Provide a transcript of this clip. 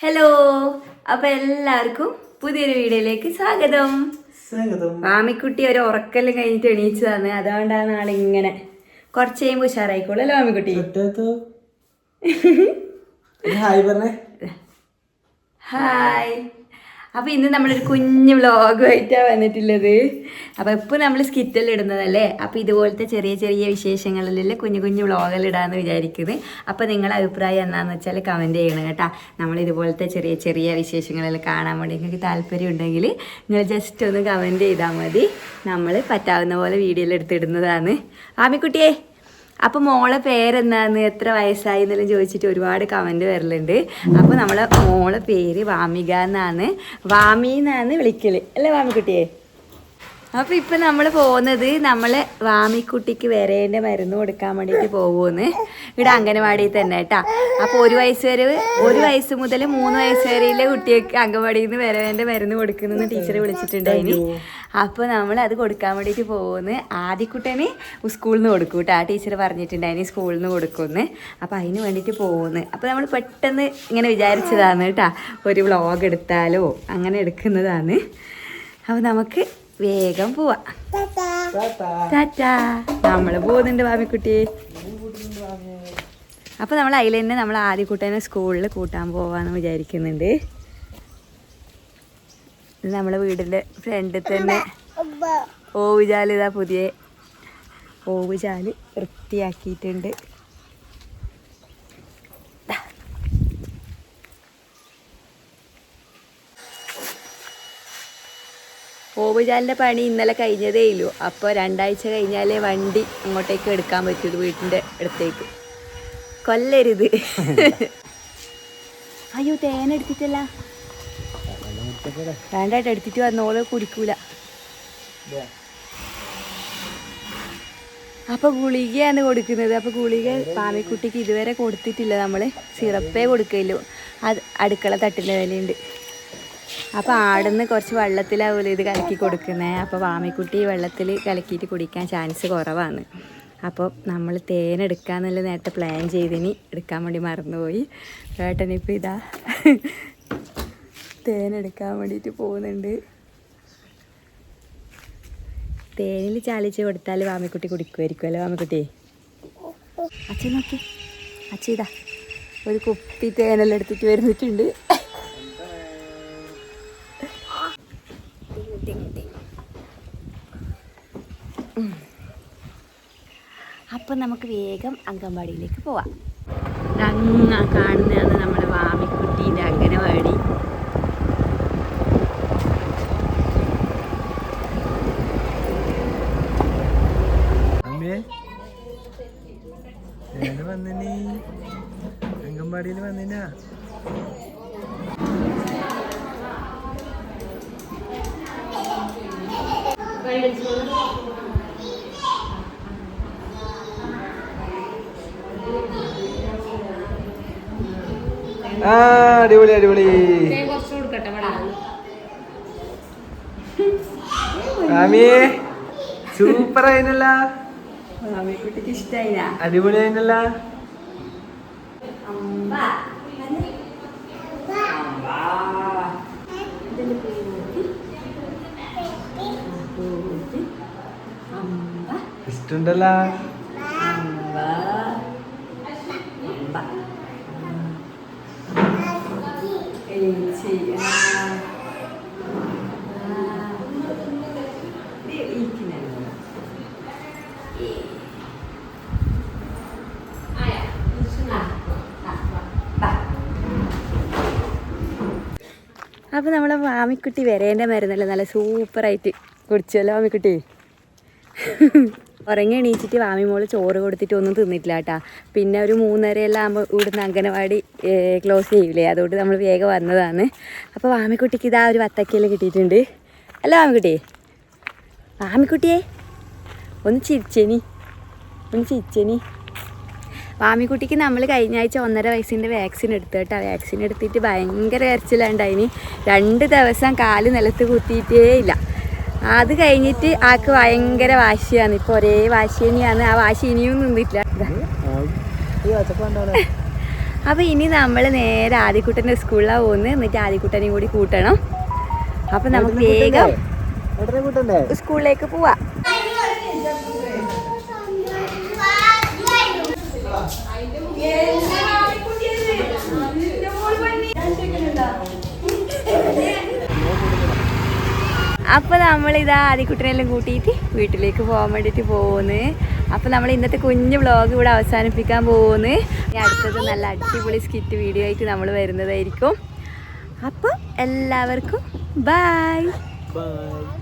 Hello അപ്പൊ എല്ലാവർക്കും പുതിയൊരു വീഡിയോയിലേക്ക് സ്വാഗതം. സ്വാഗതം. മാമിക്കുട്ടി ഒരു ഉറക്കൽ കഴിഞ്ഞിട്ട് എണീച്ചതാണ്. അതുകൊണ്ടാണ് ആളിങ്ങനെ ഇങ്ങനെ കുറച്ച് കഴിയുമ്പോൾ ഉഷാറായിക്കോളൂ അല്ലേ മാമിക്കുട്ടി? ഹായ് പറഞ്ഞേ. ഹായ്. അപ്പോൾ ഇന്ന് നമ്മളൊരു കുഞ്ഞു വ്ളോഗുമായിട്ടാണ് വന്നിട്ടുള്ളത്. അപ്പോൾ ഇപ്പോൾ നമ്മൾ സ്കിറ്റൽ ഇടുന്നതല്ലേ? അപ്പോൾ ഇതുപോലത്തെ ചെറിയ ചെറിയ വിശേഷങ്ങളിലല്ലേ കുഞ്ഞു കുഞ്ഞു വ്ളോഗെല്ലാം ഇടാമെന്ന് വിചാരിക്കുന്നത് അപ്പോൾ നിങ്ങളുടെ അഭിപ്രായം എന്താണെന്ന് വെച്ചാൽ കമന്റ് ചെയ്യണം കേട്ടോ. നമ്മൾ ഇതുപോലത്തെ ചെറിയ ചെറിയ വിശേഷങ്ങളെല്ലാം കാണാൻ വേണ്ടി നിങ്ങൾക്ക് താല്പര്യം ഉണ്ടെങ്കിൽ നിങ്ങൾ ജസ്റ്റ് ഒന്ന് കമന്റ് ചെയ്താൽ മതി. നമ്മൾ പറ്റാവുന്ന പോലെ വീഡിയോയിൽ എടുത്തിടുന്നതാണ്. ആമിക്കുട്ടിയെ അപ്പോൾ മോളെ പേരെന്താന്ന് എത്ര വയസ്സായി എന്നെല്ലാം ചോദിച്ചിട്ട് ഒരുപാട് കമന്റ് വരലുണ്ട്. അപ്പോൾ നമ്മളെ മോളെ പേര് വാമിക എന്നാണ്. വാമി എന്നാണ് വിളിക്കൽ. അല്ലേ വാമിക്കുട്ടിയെ? അപ്പോൾ ഇപ്പം നമ്മൾ പോകുന്നത് നമ്മൾ വാമിക്കുട്ടിക്ക് വരേണ്ട മരുന്ന് കൊടുക്കാൻ വേണ്ടിയിട്ട് പോകുമെന്ന് ഇവിടെ അംഗനവാടിയിൽ തന്നെ കേട്ടാ അപ്പോൾ ഒരു വയസ്സ് വരെ ഒരു വയസ്സ് മുതൽ മൂന്ന് വയസ്സ് വരെയുള്ള കുട്ടികൾക്ക് അംഗൻവാടിയിൽ നിന്ന് വരവേണ്ട മരുന്ന് കൊടുക്കുന്നെന്ന് ടീച്ചർ വിളിച്ചിട്ടുണ്ടായിന് അപ്പോൾ നമ്മൾ അത് കൊടുക്കാൻ വേണ്ടിയിട്ട് പോകുന്നു ആദ്യക്കുട്ടന് സ്കൂളിൽ നിന്ന് കൊടുക്കും കേട്ടോ ആ ടീച്ചർ പറഞ്ഞിട്ടുണ്ടായിന് സ്കൂളിൽ നിന്ന് കൊടുക്കുമെന്ന് അപ്പോൾ അതിന് വേണ്ടിയിട്ട് പോകുന്നു അപ്പോൾ നമ്മൾ പെട്ടെന്ന് ഇങ്ങനെ വിചാരിച്ചതാണ് കേട്ടാ ഒരു വ്ളോഗ് എടുത്താലോ? അങ്ങനെ എടുക്കുന്നതാണ്. അപ്പോൾ നമുക്ക് വേഗം പോവാ. ടാറ്റാ. നമ്മൾ പോകുന്നുണ്ട് ബാബിക്കുട്ടി അപ്പൊ നമ്മൾ അതിൽ തന്നെ നമ്മൾ ആദ്യക്കുട്ടനെ സ്കൂളിൽ കൂട്ടാൻ പോവാന്ന് വിചാരിക്കുന്നുണ്ട്. നമ്മളെ വീടിന്റെ ഫ്രണ്ടിൽ തന്നെ. ഓവുചാൽ ഇതാ പുതിയ. ഓവുചാൽ വൃത്തിയാക്കിയിട്ടുണ്ട്. ഓവുചാലിന്റെ പണി ഇന്നലെ കഴിഞ്ഞതേ ഇല്ലു. അപ്പോൾ രണ്ടാഴ്ച കഴിഞ്ഞാലേ വണ്ടി അങ്ങോട്ടേക്ക് എടുക്കാൻ പറ്റുള്ളൂ വീട്ടിന്റെ അടുത്തേക്ക്. കൊല്ലരുത്. അയ്യോ തേൻ എടുത്തിട്ടല്ല. വേണ്ടായിട്ട് എടുത്തിട്ട് വന്നോൾ കുടിക്കൂല. അപ്പൊ ഗുളികയാണ് കൊടുക്കുന്നത്. അപ്പൊ ഗുളിക പാമിക്കുട്ടിക്ക് ഇതുവരെ കൊടുത്തിട്ടില്ല നമ്മൾ. സിറപ്പേ കൊടുക്കല്ലോ അത് അടുക്കള തട്ടിന്റെ വിലയുണ്ട് അപ്പൊ ആടുന്ന് കുറച്ച് വെള്ളത്തിലാവില്ല ഇത് കലക്കി കൊടുക്കുന്നത് അപ്പോൾ വാമിക്കുട്ടി വെള്ളത്തിൽ കലക്കിയിട്ട് കുടിക്കാൻ ചാൻസ് കുറവാണ്. അപ്പോൾ നമ്മൾ തേൻ എടുക്കാന്നുള്ള നേരത്തെ പ്ലാൻ ചെയ്തിനി. എടുക്കാൻ വേണ്ടി മറന്നുപോയി. ഏട്ടനിപ്പോൾ ഇതാ തേൻ എടുക്കാൻ വേണ്ടിയിട്ട് പോകുന്നുണ്ട്. തേനിൽ ചാലിച്ച് കൊടുത്താൽ വാമിക്കുട്ടി കുടിക്കുമായിരിക്കും അല്ലേ വാമിക്കുട്ടി? അച്ഛൻ നോക്കി. അച്ഛ ഇതാ ഒരു കുപ്പി തേനെല്ലാം എടുത്തിട്ട് വരുന്നിട്ടുണ്ട്. അപ്പം നമുക്ക് വേഗം അംഗൻവാടിയിലേക്ക് പോവാം. അങ്ങ് കാണുന്നതാണ് നമ്മുടെ വാമിക്കുട്ടീന്റെ അംഗനവാടി. അംഗൻവാടിയിൽ വന്നിനാ ആ അടിപൊളി അടിപൊളി. ആമിയേ സൂപ്പർ ആയിരുന്നല്ല വാമിക്കുട്ടിക്ക് ഇഷ്ടായില്ല അടിപൊളി ആയിനല്ല അമ്പ. ഇഷ്ടണ്ടല്ല. അപ്പോൾ നമ്മളെ മാമിക്കുട്ടി വരേന്റെ മരുന്നല്ലേ? നല്ല സൂപ്പറായിട്ട്. കുടിച്ചല്ലോ മാമിക്കുട്ടി ഉറങ്ങി എണീച്ചിട്ട് വാമി മോൾ ചോറ് കൊടുത്തിട്ട് ഒന്നും തിന്നിട്ടില്ല കേട്ടാ. പിന്നെ ഒരു മൂന്നരയെല്ലാം ആകുമ്പോൾ ഇവിടുന്ന് അംഗനവാടി ക്ലോസ് ചെയ്യൂലേ? അതുകൊണ്ട് നമ്മൾ വേഗം വന്നതാണ്. അപ്പോൾ വാമിക്കുട്ടിക്ക് ഇതാ ഒരു വത്തക്കയിൽ കിട്ടിയിട്ടുണ്ട്. അല്ല വാമിക്കുട്ടിയെ വാമിക്കുട്ടിയെ ഒന്ന് ചിരിച്ചേനി ഒന്ന് ചിരിച്ചേനി വാമിക്കുട്ടിക്ക് നമ്മൾ കഴിഞ്ഞ ആഴ്ച ഒന്നര വയസ്സിന്റെ വാക്സിൻ എടുത്തു കേട്ടോ. വാക്സിൻ എടുത്തിട്ട് ഭയങ്കര കരച്ചിലുണ്ടായിന്. രണ്ട് ദിവസം കാൽ നിലത്ത് കുത്തിയിട്ടേ ഇല്ല. അത് കഴിഞ്ഞിട്ട് ആക്ക് ഭയങ്കര വാശിയാണ്. ഇപ്പൊ ഒരേ വാശി തന്നെയാണ്. ആ വാശി ഇനിയും നിന്നിട്ടില്ല. അപ്പൊ ഇനി നമ്മൾ നേരെ ആദിക്കുട്ടന്റെ സ്കൂളിലാണ് പോകുന്നത്. എന്നിട്ട് ആദിക്കുട്ടനെയും കൂടി കൂട്ടണം. അപ്പൊ നമുക്ക് വേഗം സ്കൂളിലേക്ക് പോവാ സ്കൂളിലേക്ക് പോവാം. അപ്പോൾ നമ്മളിതാ ആദിക്കുട്ടനെല്ലാം കൂട്ടിയിട്ട് വീട്ടിലേക്ക് പോകാൻ വേണ്ടിയിട്ട് പോകുന്നു അപ്പോൾ നമ്മൾ ഇന്നത്തെ കുഞ്ഞു വ്ളോഗ് ഇവിടെ അവസാനിപ്പിക്കാൻ പോകുന്നു ഇനി അടുത്തത് നല്ല അടിപൊളി സ്കിറ്റ് വീഡിയോ ആയിട്ട് നമ്മൾ വരുന്നതായിരിക്കും. അപ്പോൾ എല്ലാവർക്കും ബൈ ബൈ